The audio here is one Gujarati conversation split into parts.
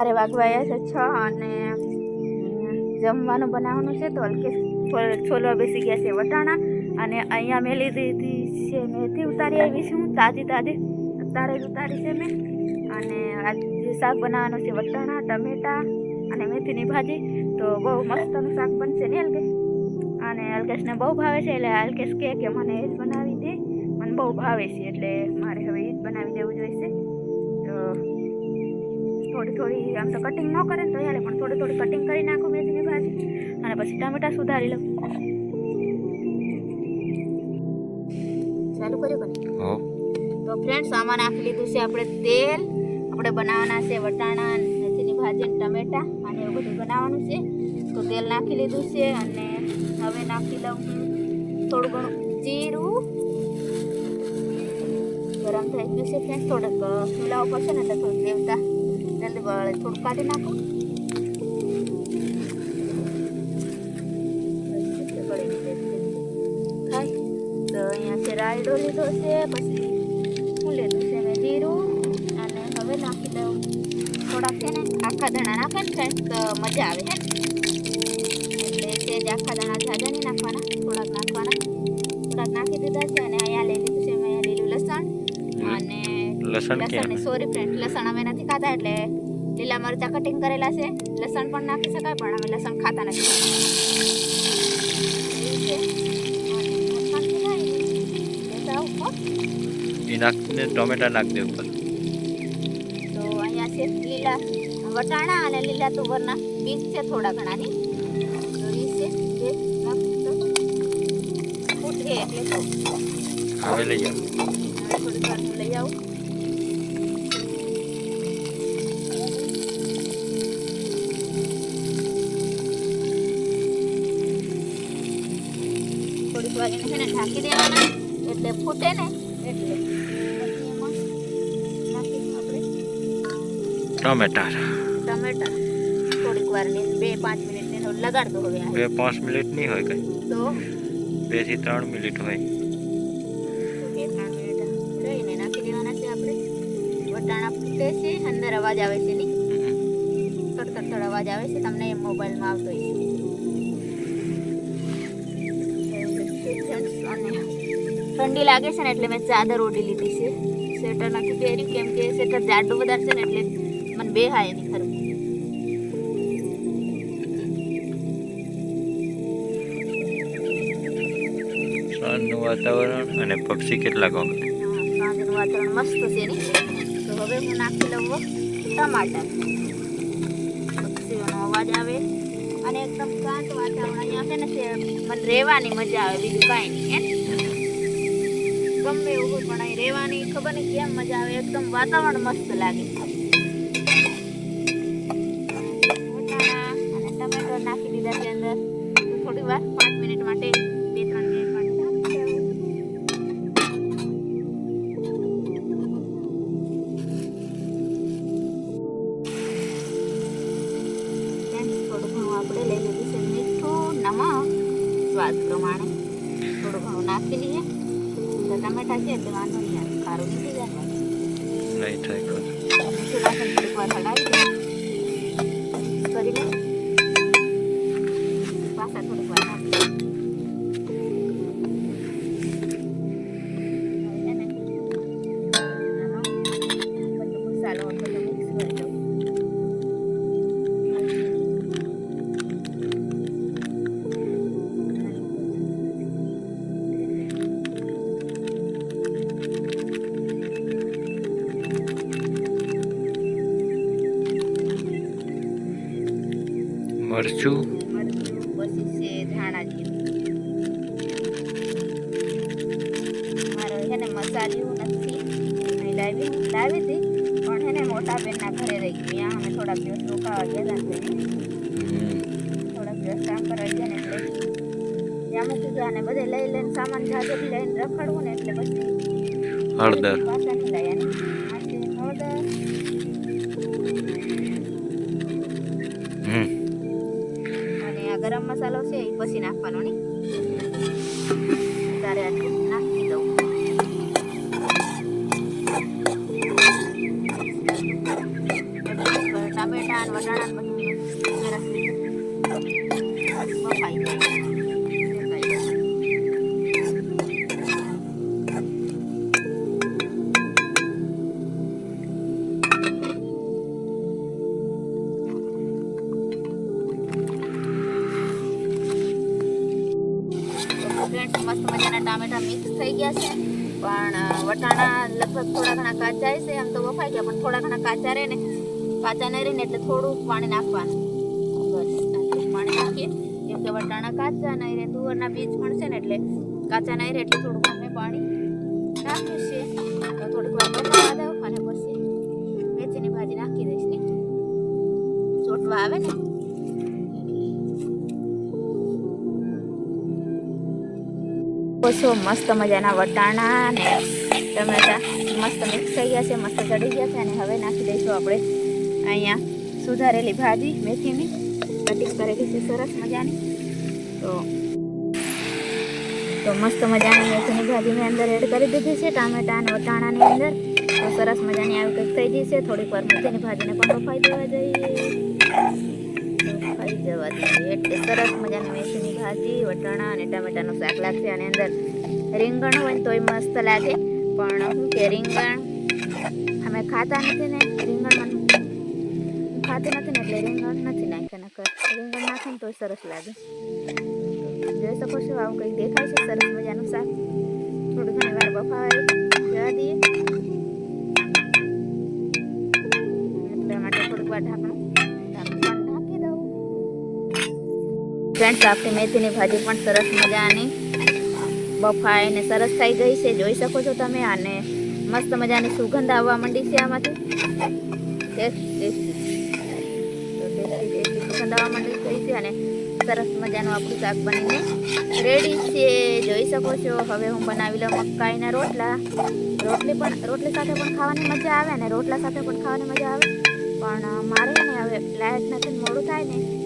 અરે વાગવાયા છે છ અને જમવાનું બનાવવાનું છે તો હલકે છોલ- છોલવા બેસી ગયા છે વટાણા. અને અહીંયા મેં લીધી હતી છે મેથી ઉતારી આવી છું, તાજી તાજી અત્યારે જ ઉતારી છે મેં. અને આજે શાક બનાવવાનું છે વટાણા, ટમેટા અને મેથીની ભાજી, તો બહુ મસ્તનું શાક બનશે ને હલકે. અને હલકેશને બહુ ભાવે છે, એટલે હલકેશ કહે કે મને એ જ બનાવી દે. મને બહુ ભાવે છે, એટલે મારે હવે એ જ બનાવી દેવું જોઈશે. તો થોડી થોડી આમ તો કટિંગ ન કરે ને તો ચાલે પણ થોડી થોડી કટિંગ કરી નાખું મેથીની ભાજી. અને પછી ટામેટા સુધારી લઉં. ચાલુ કર્યું તો ફ્રેન્ડ્સ આમાં નાખી લીધું છે આપણે તેલ આપણે બનાવવાના છે વટાણા મેથીની ભાજી અને ટમેટા અને એવું બધું બનાવવાનું છે. તો તેલ નાખી લીધું છે અને હવે નાખી લઉં થોડું ઘણું જીરું. ગરમ થઈ ગયું છે ફ્રેન્ડ થોડુંક ચૂલા ઉપર છે ને એટલે થોડુંક દેવતા જલ્દી બળે થોડું કાઢી નાખો. થાય તો અહીંયા છે રાયડો લીધો છે, પછી હું લીધું છે મેં જીરું અને હવે નાખી દઉં. થોડાક છે ને આખા દાણા નાખે ને તો મજા આવે હે. એટલે તે જ આખા દાણા ઝાઝા નહીં નાખવાના, થોડાક નાખવાના. થોડાક નાખી દીધા છે અને અહીંયા લઈ લસણ કે સોરી ફ્રેન્ડ લસણ અમે નથી ખાતા એટલે લીલા મરચાં કટિંગ કરેલા છે. લસણ પણ નાખી શકાય પણ અમે લસણ ખાતા નથી. એ નાખીને ટોમેટા નાખ દે ઉપર. તો અહીંયા છે લીલા વટાણા અને લીલા તુવરના બીજ છે થોડા ઘણાની. હવે લઈ આવ. લઈ આવું. થોડીક વાર છે ને ઢાંકી દેવાના એટલે ફૂટે ને એટલે ટોમેટા ટમેટા થોડીક વાર ને બે પાંચ મિનિટ ને લગાડ હવે બે પાંચ મિનિટ નહીં હોય કઈ. તો? બેથી ત્રણ મિનિટ હોય. બે ત્રણ મિનિટ રહીને નાખી દેવાના છે આપણે. વટાણા ફૂટે છે અંદર અવાજ આવે છે નહીં? તડ તડ તડ અવાજ આવે છે તમને મોબાઈલમાં આવતો હોય છે Friends, અને ઠંડી લાગે છે ને એટલે મેં ચાદર ઓઢી લીધી છે. સ્વેટર નથી પહેર્યું કેમ કે સ્વેટર જાડું વધારે છે ને એટલે મને બે હાય નહીં ખરું. સાંજનું વાતાવરણ અને પક્ષી કેટલા ગમે સાંજનું વાતાવરણ મસ્ત છે ને. તો હવે હું નાખી લઉં ટમાટર. પક્ષીઓનો અવાજ આવે. અને એકદમ શાંત વાતાવરણ અહીંયા છે ને મને રહેવાની મજા આવે, બીજું કાંઈ નહીં ગમે એવું હોય, પણ અહીં રહેવાની ખબર નહીં કેમ મજા આવે, એકદમ વાતાવરણ મસ્ત લાગે. નાખી દીધા છે અંદર. થોડી વાર, પાંચ મિનિટ માટે. સ્વાદ પ્રમાણે થોડું ઘણું નાખી લઈએ તો ટમેટા છે એટલે વાંધો નહીં આવે. ખારું નીકળી જાય. ખરું મીઠું નાખીને થોડીક વાર હલાવી દઈએ. મરચું. મરચું પછી છે ધાણા જીરું મારો છે ને મસાલિયું નથી. લાવી લાવી હતી પણ છે ને મોટા બેનના ઘરે રહી ગયું ત્યાં અમે થોડાક દિવસ રોકાવા ગયા હતા થોડાક દિવસ કામ કરવા ગયા ને એટલે. ત્યાં મૂકી ગયા ને બધે લઈ લઈને સામાન જાજો લઈને રખડવું ને એટલે પછી હળદર. પાછા નહીં લાયા પછી નાખવાનો નહીં? ત્યારે આટલું નાખી દઉં. ટામેટા વટાણા બધું સરસ જાય. ફ્રેન્ડ્સ મસ્ત મજાના ટામેટા મિક્સ થઈ ગયા છે. પણ વટાણા લગભગ થોડા ઘણા કાચા છે, આમ તો બફાઈ ગયા, પણ થોડા ઘણા કાચા રહે ને, કાચા નહીં રહે ને એટલે થોડું પાણી નાખવાનું. બસ પાણી નાખીએ. કેમ કે વટાણા કાચા નહીં રહે, તુવરના બીજ પણ છે ને એટલે કાચા નહીં રહે એટલે થોડુંક અમે પાણી નાખ્યું છે તો થોડીક વાર બફાવા દઉં અને પછી મેથીની ભાજી નાખી દઈશ. ને ચોટવા આવે ને? ઓછો મસ્ત મજાના વટાણા ને ટમેટા. મસ્ત મિક્સ થઈ ગયા છે, મસ્ત ચડી ગયા છે અને હવે નાખી દઈશું આપણે અહીંયા સુધારેલી ભાજી, મેથીની. કટિંગ કરેલી છે, સરસ મજાની. તો તો મસ્ત મજાની મેથીની ભાજી મેં અંદર એડ કરી દીધી છે, ટામેટા અને વટાણાની અંદર. તો સરસ મજાની આવી કંઈક થઈ ગઈ છે. થોડીક વાર મેથીની ભાજીને પણ બફાઈ દેવા જઈએ. બફાઈ જવા એટલે સરસ મજાની મેથીની ભાજી, વટાણા અને ટામેટાનું શાક લાગશે અને અંદર. રીંગણ હોય તોય મસ્ત લાગે. પણ શું કે રીંગણ અમે ખાતા નથી ને રીંગણ ખાતી નથી ને, એટલે રીંગણ નથી નાખ્યા. નકર રીંગણ નાખે ને તોય સરસ લાગે. જોઈ શકો છો, આવું કંઈક દેખાય છે, સરસ મજાનું શાક. થોડી ઘણી વાર બફાવાય જવા દઈએ. એટલા માટે થોડીક વાર ઢાંકણ ફ્રેન્ડ્સ, આપણી મેથીની ભાજી પણ સરસ મજાની બફાઈને સરસ થઈ ગઈ છે. જોઈ શકો છો તમે, અને મસ્ત મજાની સુગંધ આવવા માંડી છે આમાંથી. સુગંધ આવવા માંડી ગઈ છે અને સરસ મજાનું આપણું શાક બનીને રેડી છે. જોઈ શકો છો, હવે હું બનાવી લઉં મકાઈના રોટલા. રોટલી પણ, રોટલી સાથે પણ ખાવાની મજા આવે અને રોટલા સાથે પણ ખાવાની મજા આવે. પણ મારે ને હવે લાઈટ નથી મોડું થાય ને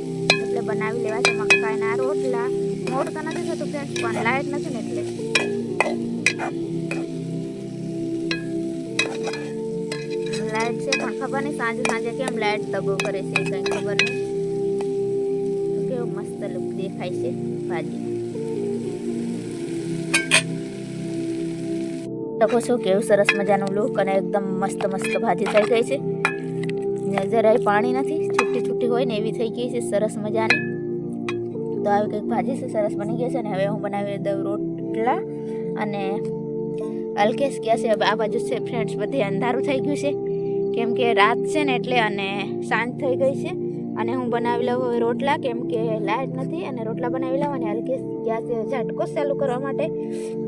એટલે બનાવી લેવા છે મકાઈના રોટલા. મોડું તો નથી થતું ફ્રેન્ડ્સ પણ લાઈટ નથી ને એટલે. લાઈટ છે, પણ ખબર નહીં સાંજે સાંજે કેમ લાઈટ દગો કરે છે કંઈ ખબર નહીં. કેવો મસ્ત લુક દેખાય છે, ભાજી. શકો છો કેવું સરસ મજાનું લુક અને એકદમ મસ્ત મસ્ત ભાજી થઈ ગઈ છે. ને જરાય પાણી નથી. છૂટી હોય ને એવી થઈ ગઈ છે સરસ મજાની. તો આવી કંઈક ભાજી છે, સરસ બની ગઈ છે ને હવે હું બનાવી દઉં રોટલા અને અલ્કેશ ગયા છે. આ બાજુ છે ફ્રેન્ડ્સ બધી અંધારું થઈ ગયું છે. કેમ કે રાત છે ને એટલે અને સાંજ થઈ ગઈ છે. અને હું બનાવી લઉં હવે રોટલા, કેમ કે લાઇટ નથી. અને રોટલા બનાવી લઉં અને અલ્કેશ ગયા છે ઝાટકો ચાલુ કરવા માટે.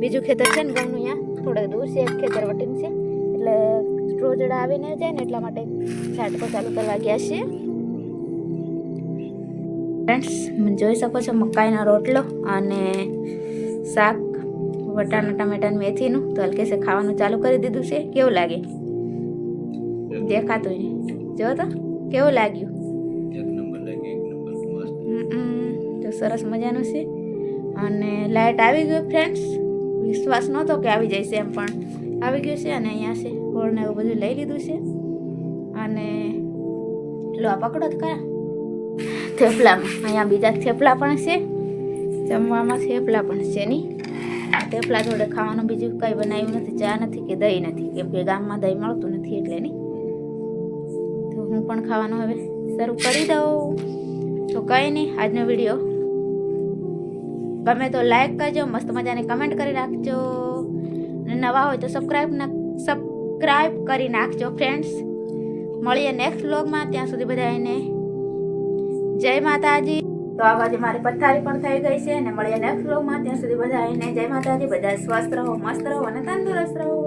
બીજું ખેતર છે ને ઘઉંનું અહીંયા થોડે દૂર છે, એક ખેતર વટીન છે. એટલે રોજડા આવીને જાય ને એટલા માટે ઝાટકો ચાલુ કરવા ગયા છે. ફ્રેન્ડ્સ જોઈ શકો છો મકાઈનો રોટલો અને શાક વટાણા ટમેટાની મેથીનું. તો હલકેસે ખાવાનું ચાલુ કરી દીધું છે. કેવું લાગે? દેખાતું જો તો કેવું લાગ્યું? તો સરસ મજાનું છે. અને લાઇટ આવી ગયું ફ્રેન્ડ્સ વિશ્વાસ નહોતો કે આવી જશે એમ પણ. આવી ગયું છે અને અહીંયા છે. ગોળને એવું બધું લઈ લીધું છે. અને લો પકડો તો ખરા. થેપલામાં અહીંયા બીજા થેપલા પણ છે. જમવામાં થેપલા પણ છે નહીં થેપલા જોડે ખાવાનું બીજું કંઈ બનાવ્યું નથી, ચા નથી કે દહીં નથી. કેમ કે ગામમાં દહીં મળતું નથી એટલે નહીં તો હું પણ ખાવાનું હવે શરૂ કરી દઉં. તો કંઈ નહીં આજનો વીડિયો. ગમે તો લાઈક કરજો, મસ્ત મજાને કમેન્ટ કરી નાખજો. અને નવા હોય તો સબસ્ક્રાઈબ સબસ્ક્રાઈબ કરી નાખજો ફ્રેન્ડ્સ મળીએ નેક્સ્ટ વ્લોગમાં ત્યાં સુધી બધાને જય માતાજી. તો આ બાજુ મારી પથારી પણ થઈ ગઈ છે અને મળીએ નેક્સ્ટ વ્લોગમાં ત્યાં સુધી બધા આવીને જય માતાજી. બધા સ્વસ્થ રહો, મસ્ત રહો અને તંદુરસ્ત રહો.